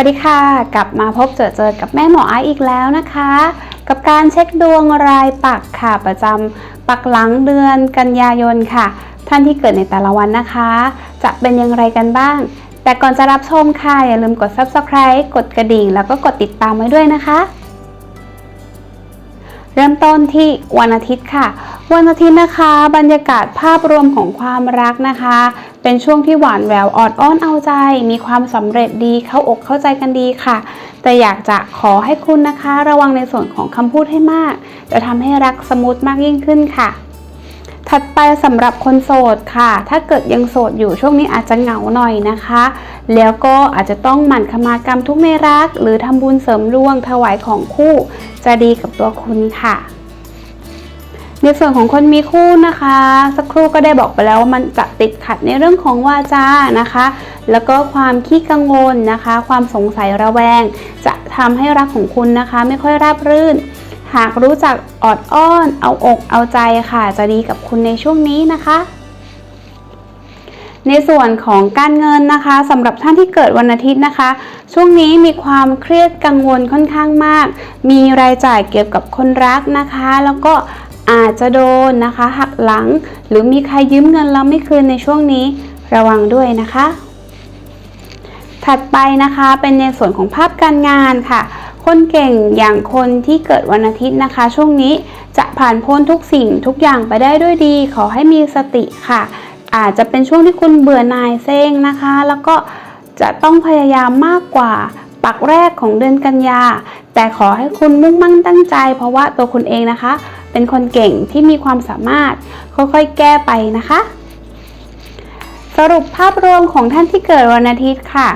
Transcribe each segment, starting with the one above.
วัสดีค่ะ กลับมาพบเจอเจอกับแม่หมอไอซ์อีกแล้วนะคะ กับการเช็คดวงรายปักค่ะ ประจำปักหลังเดือนกันยายนค่ะ ท่านที่เกิดในแต่ละวันนะคะ จะเป็นอย่างไรกันบ้าง แต่ก่อนจะรับชมค่ะ อย่าลืมกด subscribe กดกระดิ่ง แล้วก็กดติดตามไว้ด้วยนะคะ เริ่มต้นที่วันอาทิตย์ค่ะ วันอาทิตย์นะคะ บรรยากาศภาพรวมของความรักนะคะ เป็นช่วงที่หวานแหววออดอ้อนเอาใจ มีความสำเร็จดีเข้าอกเข้าใจกันดีค่ะ แต่อยากจะขอให้คุณนะคะ ระวังในส่วนของคำพูดให้มาก จะทำให้รักสมูทมากยิ่งขึ้นค่ะถัดไปสำหรับคนโสดค่ะ ถ้าเกิดยังโสดอยู่ช่วงนี้อาจจะเหงาหน่อยนะคะ แล้วก็อาจจะต้องหมั่นขมากรรมทุกในรัก หรือทำบุญเสริมดวงถวายของคู่ จะดีกับตัวคุณค่ะ ในส่วนของคนมีคู่นะคะ สักครู่ก็ได้บอกไปแล้วว่ามันจะติดขัดในเรื่องของวาจานะคะ แล้วก็ความขี้กังวลนะคะ ความสงสัยระแวง จะทำให้รักของคุณนะคะ ไม่ค่อยราบรื่น หากรู้จักออดอ้อน เอาอกเอาใจค่ะ จะดีกับคุณในช่วงนี้นะคะในส่วนของการเงินนะคะสำหรับท่านที่เกิดวันอาทิตย์นะคะ ช่วงนี้มีความเครียดกังวลค่อนข้างมาก มีรายจ่ายเกี่ยวกับคนรักนะคะ แล้วก็ อาจจะโดนนะคะ หักหลัง หรือมีใครยืมเงินแล้วไม่คืนในช่วงนี้ระวังด้วยนะคะ ถัดไปนะคะเป็นในส่วนของภาพการงานค่ะ คนเก่งอย่างคนที่เกิดวันอาทิตย์นะคะ ช่วงนี้จะผ่านพ้นทุกสิ่งทุกอย่างไปได้ด้วยดี ขอให้มีสติค่ะ อาจจะเป็นช่วงที่คุณเบื่อหน่ายเซ็งนะคะ แล้วก็จะต้องพยายามมากกว่าปักแรกของเดือนกันยาแต่ขอให้คุณมุ่งมั่นตั้งใจ เพราะว่าตัวคุณเองนะคะ เป็นคนเก่งที่มีความสามารถค่อยๆ แก้ไปนะคะ สรุปภาพรวมของท่านที่เกิดวันอาทิตย์ค่ะ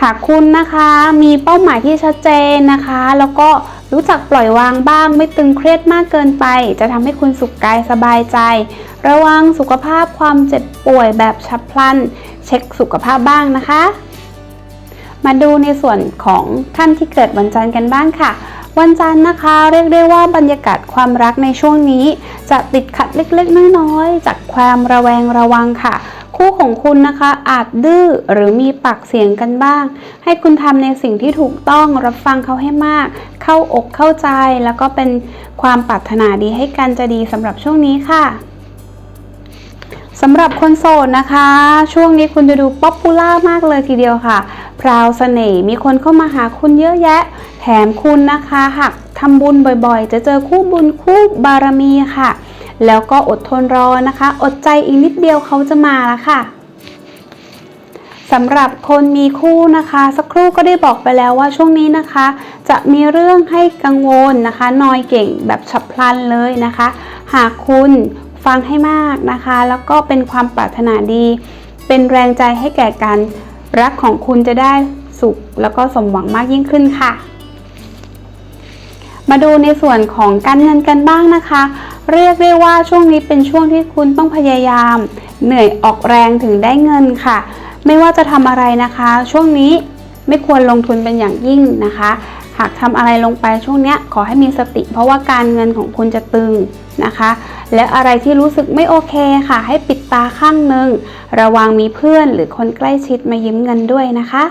หากคุณนะคะมีเป้าหมายที่ชัดเจนนะคะ แล้วก็รู้จักปล่อยวางบ้าง ไม่ตึงเครียดมากเกินไป จะทำให้คุณสุขกายสบายใจ ระวังสุขภาพความเจ็บป่วยแบบฉับพลัน เช็คสุขภาพบ้างนะคะ มาดูในส่วนของท่านที่เกิดวันจันทร์กันบ้างค่ะ วันจันทร์นะคะ เรียกได้ว่าบรรยากาศความรักในช่วงนี้ จะติดขัดเล็กๆน้อยๆจากความระแวงระวังค่ะ คู่ของคุณนะคะอาจดื้อหรือมีปากเสียงกันบ้าง ให้คุณทำในสิ่งที่ถูกต้องรับฟังเขาให้มาก เข้าอกเข้าใจแล้วก็เป็นความปรารถนาดีให้กันจะดีสำหรับช่วงนี้ค่ะ สำหรับคนโสดนะคะ ช่วงนี้คุณจะดูป๊อปปูล่ามากเลยทีเดียวค่ะพราวเสน่ห์มีคนเข้ามาหาคุณเยอะแยะ แถมคุณนะคะหากทำบุญบ่อยๆ จะเจอคู่บุญคู่บารมีค่ะ แล้วก็อดทนรอนะคะ อดใจอีกนิดเดียวเขาจะมาแล้วค่ะสำหรับคนมีคู่นะคะ สักครู่ก็ได้บอกไปแล้วว่าช่วงนี้นะคะ จะมีเรื่องให้กังวลนะคะนอยเก่งแบบฉับพลันเลยนะคะ หากคุณ ฟังให้มากนะคะ แล้วก็เป็นความปรารถนาดี เป็นแรงใจให้แก่กันรักของคุณจะได้สุข แล้วก็สมหวังมากยิ่งขึ้นค่ะ มาดูในส่วนของการเงินกันบ้างนะคะ เรียกได้ว่าช่วงนี้เป็นช่วงที่คุณต้องพยายาม เหนื่อยออกแรงถึงได้เงินค่ะ ไม่ว่าจะทำอะไรนะคะ ช่วงนี้ ไม่ควรลงทุนเป็นอย่างยิ่งนะคะ หากทำอะไรลงไปช่วงนี้ขอให้มีสติ เพราะว่าการเงินของคุณจะตึงนะคะ และอะไรที่รู้สึกไม่โอเคค่ะ ให้ปิดตาข้างหนึ่งระวังมีเพื่อนหรือคนใกล้ชิดมายืมเงินด้วยนะคะ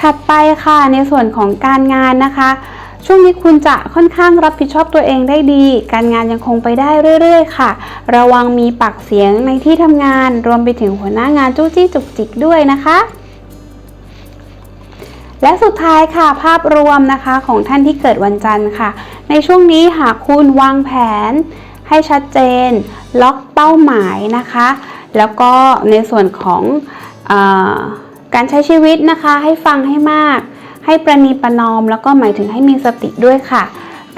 ถัดไปค่ะในส่วนของการงานนะคะช่วงนี้คุณจะค่อนข้างรับผิดชอบตัวเองได้ดี การงานยังคงไปได้เรื่อย ๆ ค่ะ ระวังมีปากเสียงในที่ทำงาน รวมไปถึงหัวหน้างานจู้จี้จุกจิกด้วยนะคะ และสุดท้ายค่ะภาพรวมนะคะของท่านที่เกิดวันจันทร์ค่ะ ในช่วงนี้หากคุณวางแผนให้ชัดเจน ล็อกเป้าหมายนะคะ แล้วก็ในส่วนของอการใช้ชีวิตนะคะ ให้ฟังให้มาก ให้ประนีประนอม แล้วก็หมายถึงให้มีสติด้วยค่ะ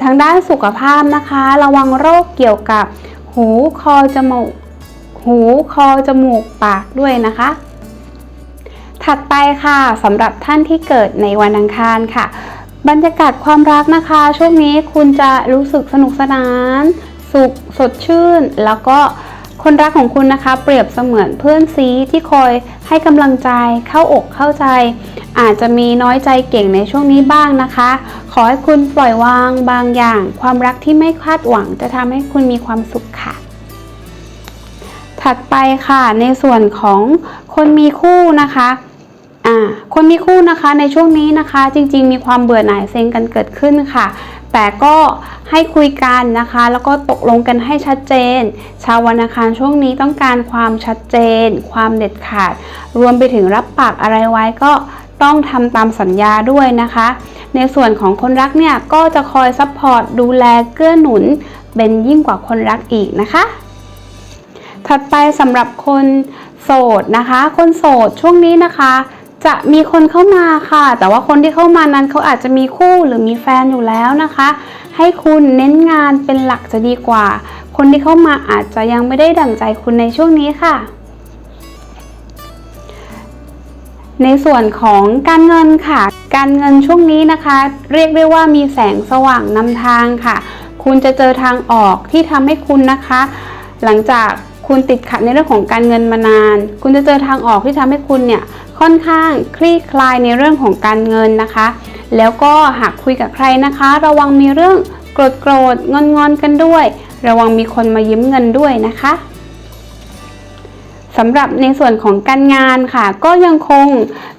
ทางด้านสุขภาพนะคะ ระวังโรคเกี่ยวกับ หูคอจมูกหูคอจมูกปากด้วยนะคะ ถัดไปค่ะสำหรับท่านที่เกิดในวันอังคารค่ะ บรรยากาศความรักนะคะ ช่วงนี้คุณจะรู้สึกสนุกสนาน สุขสดชื่น แล้วก็คนรักของคุณนะคะ เปรียบเสมือนเพื่อนซีที่คอยให้กำลังใจเข้าอกเข้าใจ อาจจะมีน้อยใจเก่งในช่วงนี้บ้างนะคะ ขอให้คุณปล่อยวางบางอย่าง ความรักที่ไม่คาดหวังจะทำให้คุณมีความสุขค่ะ ถัดไปค่ะในส่วนของคนมีคู่นะคะ อ่าคนมีคู่นะคะในช่วงนี้นะคะจริง ๆ มีความเบื่อหน่ายเซ็งกันเกิดขึ้นค่ะ แต่ก็ให้คุยกันนะคะ แล้วก็ตกลงกันให้ชัดเจน ชาววันอังคารช่วงนี้ต้องการความชัดเจน ความเด็ดขาด รวมไปถึงรับปากอะไรไว้ก็ต้องทำตามสัญญาด้วยนะคะ ในส่วนของคนรักเนี่ยก็จะคอยซัพพอร์ตดูแลเกื้อหนุนเป็นยิ่งกว่าคนรักอีกนะคะ ถัดไปสำหรับคนโสดนะคะ คนโสดช่วงนี้นะคะ จะมีคนเข้ามาค่ะ แต่ว่าคนที่เข้ามานั้นเขาอาจจะมีคู่หรือมีแฟนอยู่แล้วนะคะ ให้คุณเน้นงานเป็นหลักจะดีกว่า คนที่เข้ามาอาจจะยังไม่ได้ดั่งใจคุณในช่วงนี้ค่ะ ในส่วนของการเงินค่ะ การเงินช่วงนี้นะคะ เรียกได้ว่ามีแสงสว่างนำทางค่ะ คุณจะเจอทางออกที่ทำให้คุณนะคะ หลังจาก คุณติดขัดในเรื่องของการเงินมานาน คุณจะเจอทางออกที่ทำให้คุณเนี่ยค่อนข้างคลี่คลายในเรื่องของการเงินนะคะ แล้วก็หากคุยกับใครนะคะ ระวังมีเรื่องโกรธโกรธงอนงอนกันด้วย ระวังมีคนมายืมเงินด้วยนะคะสำหรับในส่วนของการงานค่ะ ก็ยังคง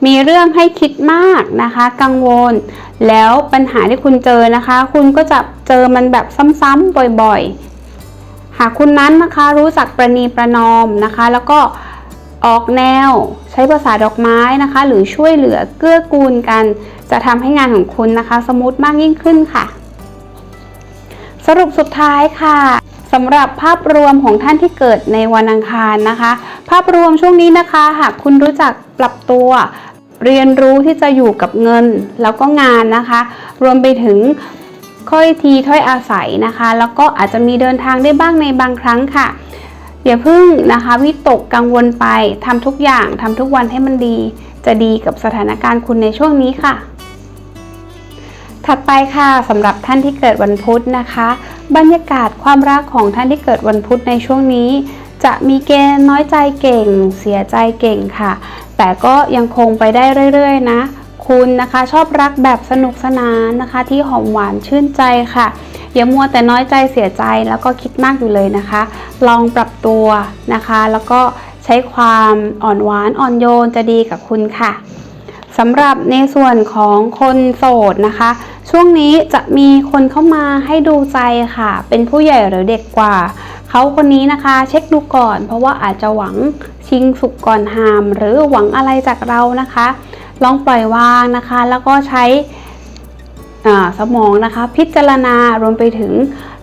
มีเรื่องให้คิดมากนะคะ กังวล แล้วปัญหาที่คุณเจอนะคะ คุณก็จะเจอมันแบบซ้ำๆบ่อยๆ หากคุณนั้นนะคะรู้จักประนีประนอมนะคะ แล้วก็ออกแนวใช้ภาษาดอกไม้นะคะ หรือช่วยเหลือเกื้อกูลกัน จะทำให้งานของคุณนะคะ สมูทมากยิ่งขึ้นค่ะ สรุปสุดท้ายค่ะสำหรับภาพรวมของท่านที่เกิดในวันอังคารนะคะ ภาพรวมช่วงนี้นะคะ หากคุณรู้จักปรับตัว เรียนรู้ที่จะอยู่กับเงินแล้วก็งานนะคะ รวมไปถึง ค่อยทีถ้อยอาศัยนะคะ แล้วก็อาจจะมีเดินทางได้บ้างในบางครั้งค่ะอย่าเพิ่งนะคะวิตกกังวลไปทำทุกอย่างทำทุกวันให้มันดี จะดีกับสถานการณ์คุณในช่วงนี้ค่ะ ถัดไปค่ะสำหรับท่านที่เกิดวันพุธนะคะ บรรยากาศความรักของท่านที่เกิดวันพุธในช่วงนี้ จะมีเกณฑ์น้อยใจเก่ง เสียใจเก่งค่ะ แต่ก็ยังคงไปได้เรื่อย ๆ นะ คุณนะคะ ชอบรักแบบสนุกสนานนะคะ ที่หอมหวานชื่นใจค่ะ อย่ามัวแต่น้อยใจเสียใจแล้วก็คิดมากอยู่เลยนะคะ ลองปรับตัวนะคะ แล้วก็ใช้ความอ่อนหวานอ่อนโยนจะดีกับคุณค่ะสำหรับในส่วนของคนโสดนะคะ ช่วงนี้จะมีคนเข้ามาให้ดูใจค่ะ เป็นผู้ใหญ่หรือเด็กกว่า เขาคนนี้นะคะ เช็คดูก่อน เพราะว่าอาจจะหวังชิงสุกก่อนหาม หรือหวังอะไรจากเรานะคะ ลองปล่อยวางนะคะ แล้วก็ใช้สมองนะคะ พิจารณารวมไปถึง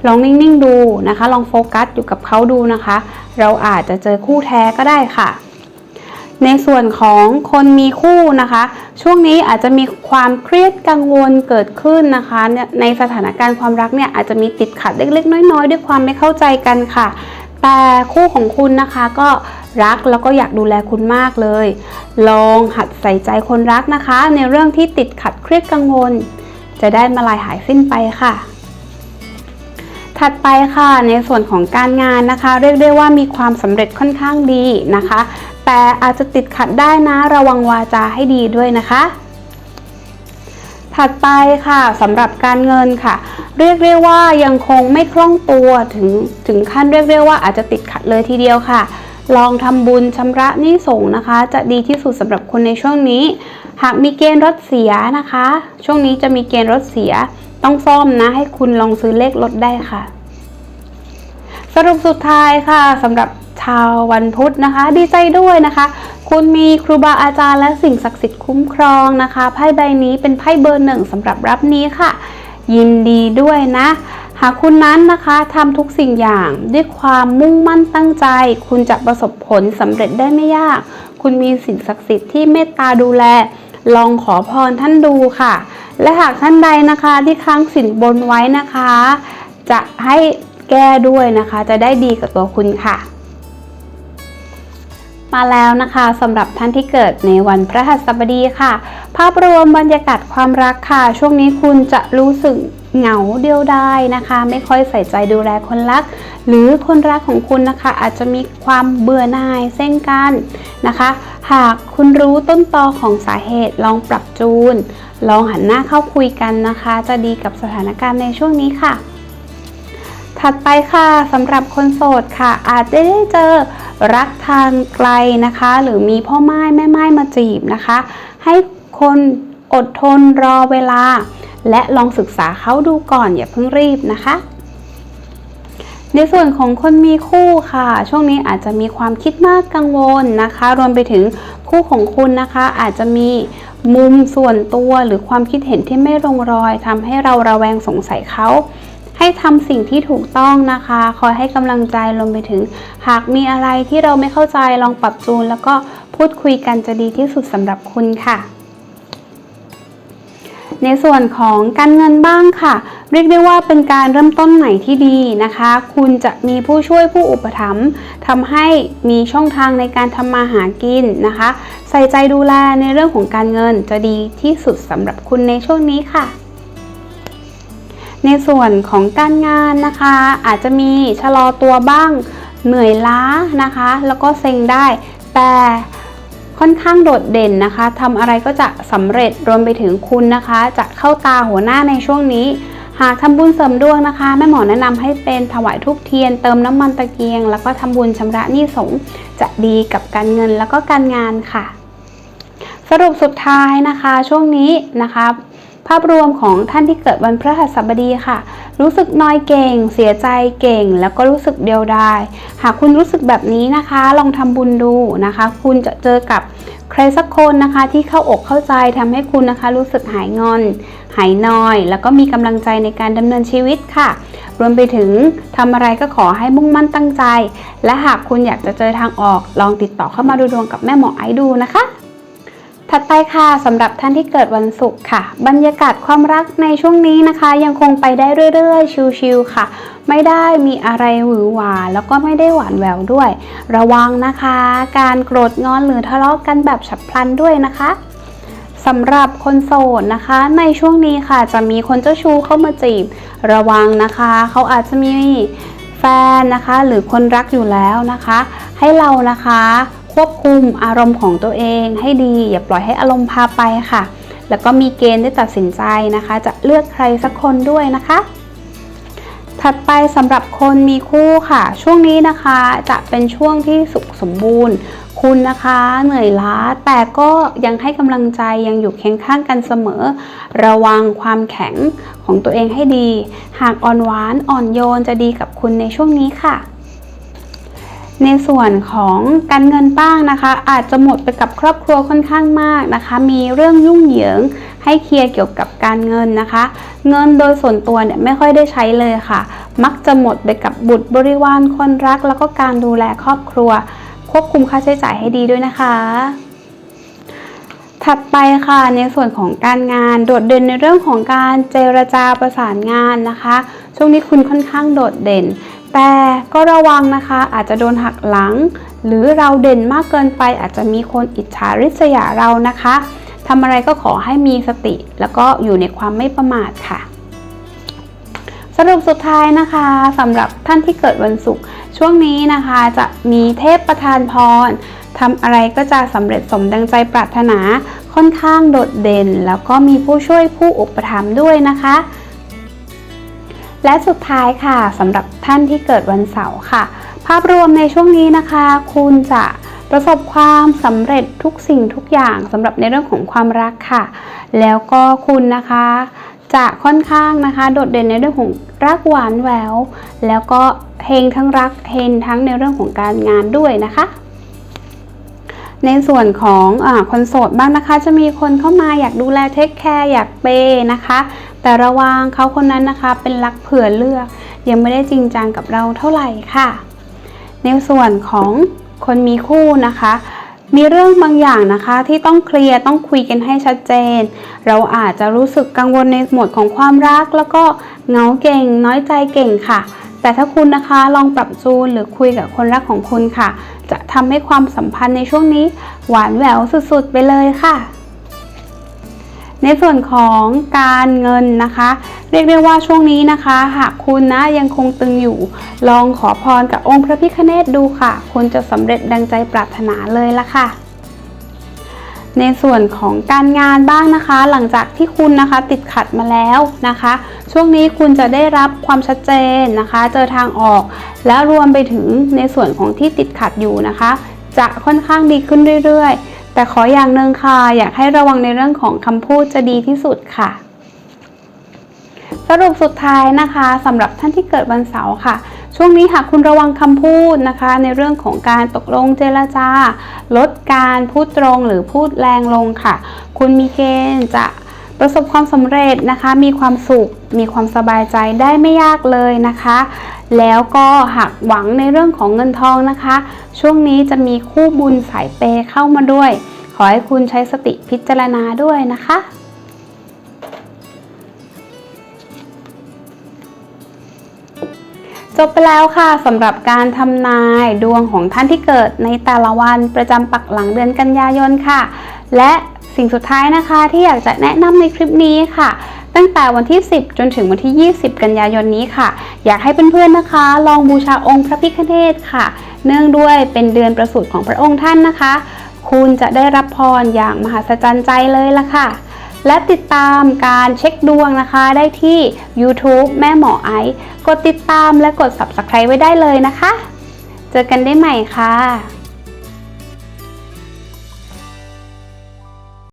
ลองนิ่ง ๆ ดูนะคะ ลองโฟกัสอยู่กับเขาดูนะคะ เราอาจจะเจอคู่แท้ก็ได้ค่ะ ในส่วนของคนมีคู่นะคะ ช่วงนี้อาจจะมีความเครียดกังวลเกิดขึ้นนะคะ ในสถานการณ์ความรักเนี่ยอาจจะมีติดขัดเล็ก ๆ น้อย ๆ ด้วยความไม่เข้าใจกันค่ะ แต่คู่ของคุณนะคะก็รักแล้วก็อยากดูแลคุณมากเลย ลองหัดใส่ใจคนรักนะคะ ในเรื่องที่ติดขัดเครียดกังวล จะได้มาลายหายสิ้นไปค่ะ ถัดไปค่ะในส่วนของการงานนะคะ เรียกได้ว่ามีความสำเร็จค่อนข้างดีนะคะ แต่อาจจะติดขัดได้นะระวังวาจาให้ดีด้วยนะคะ ถัดไปค่ะสำหรับการเงินค่ะ เรียกได้ว่ายังคงไม่คล่องตัวถึงถึงขั้นเรียกได้ว่าอาจจะติดขัดเลยทีเดียวค่ะ ลองทำบุญชำระหนี้ส่งนะคะ จะดีที่สุดสำหรับคุณในช่วงนี้ หากมีเกณฑ์รถเสียนะคะ ช่วงนี้จะมีเกณฑ์รถเสีย ต้องซ่อมนะให้คุณลองซื้อเลขรถได้ค่ะ สรุปสุดท้ายค่ะสำหรับชาววันพุธนะคะ ดีใจด้วยนะคะ คุณมีครูบาอาจารย์และสิ่งศักดิ์สิทธิ์คุ้มครองนะคะไพ่ใบนี้เป็นไพ่เบอร์หนึ่งสำหรับรับนี้ค่ะ ยินดีด้วยนะ หากคุณนั้นนะคะทำทุกสิ่งอย่างด้วยความมุ่งมั่นตั้งใจ คุณจะประสบผลสำเร็จได้ไม่ยาก คุณมีสิ่งศักดิ์สิทธิ์ที่เมตตาดูแล ลองขอพรท่านดูค่ะ และหากท่านใดนะคะที่ค้างสินบนไว้นะคะ จะให้แก้ด้วยนะคะ จะได้ดีกับตัวคุณค่ะ มาแล้วนะคะสำหรับท่านที่เกิดในวันพระหัสบดีค่ะ ภาพรวมบรรยากาศความรักค่ะ ช่วงนี้คุณจะรู้สึกเหงาเดียวดายนะคะ ไม่ค่อยใส่ใจดูแลคนรัก หรือคนรักของคุณนะคะ อาจจะมีความเบื่อหน่ายเส้นกันนะคะ หากคุณรู้ต้นตอของสาเหตุลองปรับจูน ลองหันหน้าเข้าคุยกันนะคะ จะดีกับสถานการณ์ในช่วงนี้ค่ะ ถัดไปค่ะสำหรับคนโสดค่ะ อาจจะได้เจอรักทางไกลนะคะ หรือมีพ่อไม้แม่ไม้มาจีบนะคะ ให้คนอดทนรอเวลา และลองศึกษาเขาดูก่อนอย่าเพิ่งรีบนะคะ ในส่วนของคนมีคู่ค่ะ ช่วงนี้อาจจะมีความคิดมากกังวลนะคะ รวมไปถึงคู่ของคุณนะคะ อาจจะมีมุมส่วนตัวหรือความคิดเห็นที่ไม่ลงรอยทำให้เราระแวงสงสัยเขา ให้ทำสิ่งที่ถูกต้องนะคะ คอยให้กำลังใจรวมไปถึง หากมีอะไรที่เราไม่เข้าใจลองปรับจูน แล้วก็พูดคุยกันจะดีที่สุดสำหรับคุณค่ะ ในส่วนของการเงินบ้างค่ะ เรียกได้ว่าเป็นการเริ่มต้นใหม่ที่ดีนะคะ คุณจะมีผู้ช่วยผู้อุปถัมภ์ทำให้มีช่องทางในการทำมาหากินนะคะ ใส่ใจดูแลในเรื่องของการเงินจะดีที่สุดสำหรับคุณในช่วงนี้ค่ะ ในส่วนของการงานนะคะ อาจจะมีชะลอตัวบ้างเหนื่อยล้านะคะ แล้วก็เซ็งได้ แต่ค่อนข้างโดดเด่นนะคะทำอะไรก็จะสำเร็จรวมไปถึงคุณนะคะ จะเข้าตาหัวหน้าในช่วงนี้ หากทำบุญเสริมดวงนะคะแม่หมอแนะนำให้เป็นถวายทูบเทียนเติมน้ำมันตะเกียง แล้วก็ทำบุญชำระหนี้สงจะดีกับการเงินแล้วก็การงานค่ะ สรุปสุดท้ายนะคะ ช่วงนี้นะคะ ภาพรวมของท่านที่เกิดวันพฤหัสบดีค่ะ รู้สึกน้อยเก่ง เสียใจเก่ง แล้วก็รู้สึกเดียวดาย หากคุณรู้สึกแบบนี้นะคะ ลองทำบุญดูนะคะ คุณจะเจอกับใครสักคนนะคะที่เข้าอกเข้าใจทำให้คุณนะคะ รู้สึกหายงอน หายนอย แล้วก็มีกำลังใจในการดำเนินชีวิตค่ะ รวมไปถึงทำอะไรก็ขอให้มุ่งมั่นตั้งใจ และหากคุณอยากจะเจอทางออก ลองติดต่อเข้ามาดูดวงกับแม่หมอไอซ์ดูนะคะ ถัดไปค่ะสำหรับท่านที่เกิดวันศุกร์ค่ะ บรรยากาศความรักในช่วงนี้นะคะ ยังคงไปได้เรื่อยๆ ชิลๆค่ะ ไม่ได้มีอะไรหวือหวาแล้วก็ไม่ได้หวานแหววด้วย ระวังนะคะ การโกรธงอนหรือทะเลาะกันแบบฉับพลันด้วยนะคะสำหรับคนโสดนะคะ ในช่วงนี้ค่ะจะมีคนเจ้าชู้เข้ามาจีบ ระวังนะคะ เขาอาจจะมีแฟนนะคะ หรือคนรักอยู่แล้วนะคะ ให้เรานะคะ ควบคุมอารมณ์ของตัวเองให้ดี อย่าปล่อยให้อารมณ์พาไปค่ะ แล้วก็มีเกณฑ์ได้ตัดสินใจนะคะ จะเลือกใครสักคนด้วยนะคะ ถัดไปสำหรับคนมีคู่ค่ะ ช่วงนี้นะคะจะเป็นช่วงที่สุขสมบูรณ์ คุณนะคะเหนื่อยล้าแต่ก็ยังให้กำลังใจยังอยู่เคียงข้างกันเสมอ ระวังความแข็งของตัวเองให้ดี หากอ่อนหวานอ่อนโยนจะดีกับคุณในช่วงนี้ค่ะ ในส่วนของการเงินบ้างนะคะ อาจจะหมดไปกับครอบครัวค่อนข้างมากนะคะ มีเรื่องยุ่งเหยิงให้เคลียร์เกี่ยวกับการเงินนะคะ เงินโดยส่วนตัวเนี่ยไม่ค่อยได้ใช้เลยค่ะ มักจะหมดไปกับบุตรบริวารคนรัก แล้วก็การดูแลครอบครัว ควบคุมค่าใช้จ่ายให้ดีด้วยนะคะถัดไปค่ะในส่วนของการงานโดดเด่นในเรื่องของการเจรจาประสานงานนะคะ ช่วงนี้คุณค่อนข้างโดดเด่น แต่ก็ระวังนะคะอาจจะโดนหักหลัง หรือเราเด่นมากเกินไปอาจจะมีคนอิจฉาริษยาเรานะคะทำอะไรก็ขอให้มีสติ แล้วก็อยู่ในความไม่ประมาทค่ะ สรุปสุดท้ายนะคะสำหรับท่านที่เกิดวันศุกร์ช่วงนี้นะคะจะมีเทพประทานพรทำอะไรก็จะสำเร็จสมดังใจปรารถนาค่อนข้างโดดเด่น แล้วก็มีผู้ช่วยผู้อุปถัมภ์ด้วยนะคะ และสุดท้ายค่ะสำหรับท่านที่เกิดวันเสาร์ค่ะ ภาพรวมในช่วงนี้นะคะ คุณจะประสบความสำเร็จทุกสิ่งทุกอย่างสำหรับในเรื่องของความรักค่ะ แล้วก็คุณนะคะ จะค่อนข้างนะคะ โดดเด่นในเรื่องของรักหวานแหววแล้วก็เฮงทั้งรักเฮงทั้งในเรื่องของการงานด้วยนะคะในส่วนของอคนโสดบ้างนะคะ จะมีคนเข้ามาอยากดูแลเทคแคร์อยากเปย์นะคะ แต่ระวังเขาคนนั้นนะคะ เป็นรักเผื่อเลือก ยังไม่ได้จริงจังกับเราเท่าไหร่ค่ะ ในส่วนของคนมีคู่นะคะ มีเรื่องบางอย่างนะคะที่ต้องเคลียร์ต้องคุยกันให้ชัดเจน เราอาจจะรู้สึกกังวลในหมวดของความรัก แล้วก็เหงาเก่ง น้อยใจเก่งค่ะแต่ถ้าคุณนะคะลองปรับจูนหรือคุยกับคนรักของคุณค่ะ จะทำให้ความสัมพันธ์ในช่วงนี้ หวานแหววสุดๆ ไปเลยค่ะ ในส่วนของการเงินนะคะ เรียกได้ว่าช่วงนี้นะคะ หากคุณนะยังคงตึงอยู่ ลองขอพรกับองค์พระพิฆเนศดูค่ะ คุณจะสำเร็จดังใจปรารถนาเลยละค่ะในส่วนของการงานบ้างนะคะ หลังจากที่คุณนะคะติดขัดมาแล้วนะคะ ช่วงนี้คุณจะได้รับความชัดเจนนะคะ เจอทางออก และรวมไปถึงในส่วนของที่ติดขัดอยู่นะคะ จะค่อนข้างดีขึ้นเรื่อยๆ แต่ขออย่างหนึ่งค่ะ อยากให้ระวังในเรื่องของคำพูดจะดีที่สุดค่ะ สรุปสุดท้ายนะคะสำหรับท่านที่เกิดวันเสาร์ค่ะ ช่วงนี้หากคุณระวังคำพูดนะคะ ในเรื่องของการตกลงเจรจา ลดการพูดตรงหรือพูดแรงลงค่ะ คุณมีเกณฑ์จะ ประสบความสำเร็จนะคะ มีความสุข มีความสบายใจได้ไม่ยากเลยนะคะ แล้วก็หากหวังในเรื่องของเงินทองนะคะ ช่วงนี้จะมีคู่บุญสายเปย์เข้ามาด้วย ขอให้คุณใช้สติพิจารณาด้วยนะคะจบไปแล้วค่ะสำหรับการทำนายดวงของท่านที่เกิดในแต่ละวันประจำปักหลังเดือนกันยายนค่ะ และ สิ่งสุดท้ายนะคะที่อยากจะแนะนำในคลิปนี้ค่ะ ตั้งแต่วันที่ 10 จนถึงวันที่ 20 กันยายนนี้ค่ะ อยากให้เพื่อนๆนะคะ ลองบูชาองค์พระพิฆเนศค่ะ เนื่องด้วยเป็นเดือนประสูติของพระองค์ท่านนะคะ คุณจะได้รับพรอย่างมหัศจรรย์ใจเลยล่ะค่ะ และติดตามการเช็คดวงนะคะ ได้ที่ YouTube แม่หมอไอซ์กดติดตามและกด Subscribe ไว้ได้เลยนะคะ เจอกันได้ใหม่ค่ะ